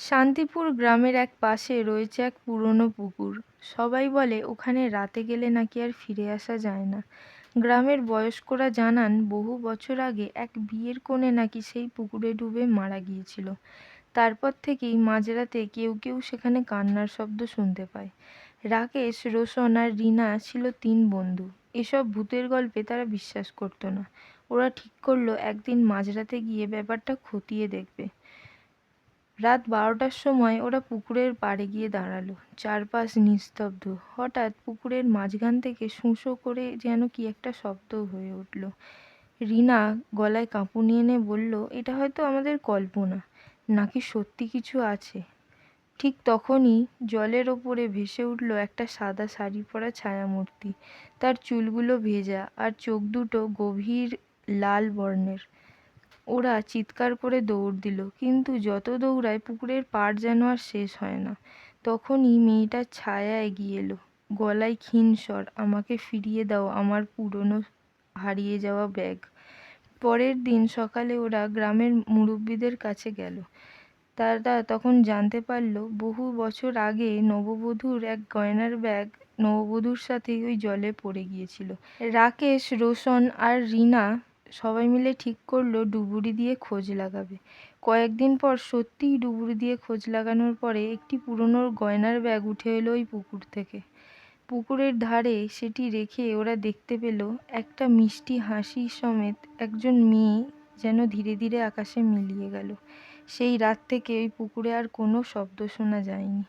শান্তিপুর গ্রামের এক পাশে রয়েছে এক পুরনো পুকুর। সবাই বলে, ওখানে রাতে গেলে নাকি আর ফিরে আসা যায় না। গ্রামের বয়স্করা জানান, বহু বছর আগে এক বিয়ের কোণে নাকি সেই পুকুরে ডুবে মারা গিয়েছিল। তারপর থেকেই মাঝরাতে কেউ কেউ সেখানে কান্নার শব্দ শুনতে পায়। রাকেশ, রোশন আর রিনা ছিল তিন বন্ধু। এসব ভূতের গল্পে তারা বিশ্বাস করতো না। ওরা ঠিক করল, একদিন মাঝরাতে গিয়ে ব্যাপারটা খতিয়ে দেখবে। রাত বারোটার সময় ওরা পুকুরের পাড়ে গিয়ে দাঁড়াল। চারপাশ নিস্তব্ধ। হঠাৎ পুকুরের মাঝখান থেকে শুঁশো করে যেন কি একটা শব্দ হয়ে উঠল। রিনা গলায় কাঁপুনি এনে বলল, এটা হয়তো আমাদের কল্পনা, নাকি সত্যি কিছু আছে? ঠিক তখনই জলের ওপরে ভেসে উঠল একটা সাদা শাড়ি পরা ছায়ামূর্তি। তার চুলগুলো ভেজা আর চোখ দুটো গভীর লাল বর্ণের। ওরা চিৎকার করে দৌড় দিল, কিন্তু যত দৌড়ায় পুকুরের পাড় যেন আর শেষ হয় না। তখনই মেয়েটার ছায়া এগিয়ে এলো। গলায় ক্ষীণ স্বর, আমাকে ফিরিয়ে দাও আমার পুরনো হারিয়ে যাওয়া ব্যাগ। পরের দিন সকালে ওরা গ্রামের মুরব্বীদের কাছে গেল। তারা তখন জানতে পারল, বহু বছর আগে নববধূর এক গয়নার ব্যাগ নববধূর সাথেই ওই জলে পড়ে গিয়েছিল। রাকেশ, রোশন আর রিনা সবাই মিলে ঠিক করল, ডুবুরি দিয়ে খোঁজ লাগাবে। কয়েকদিন পর সত্যিই ডুবুরি দিয়ে খোঁজ লাগানোর পরে একটি পুরনো গয়নার ব্যাগ উঠে এলো ওই পুকুর থেকে। পুকুরের ধারে সেটি রেখে ওরা দেখতে পেল একটা মিষ্টি হাসি সমেত একজন মেয়ে যেন ধীরে ধীরে আকাশে মিলিয়ে গেল। সেই রাত থেকে ওই পুকুরে আর কোনো শব্দ শোনা যায়নি।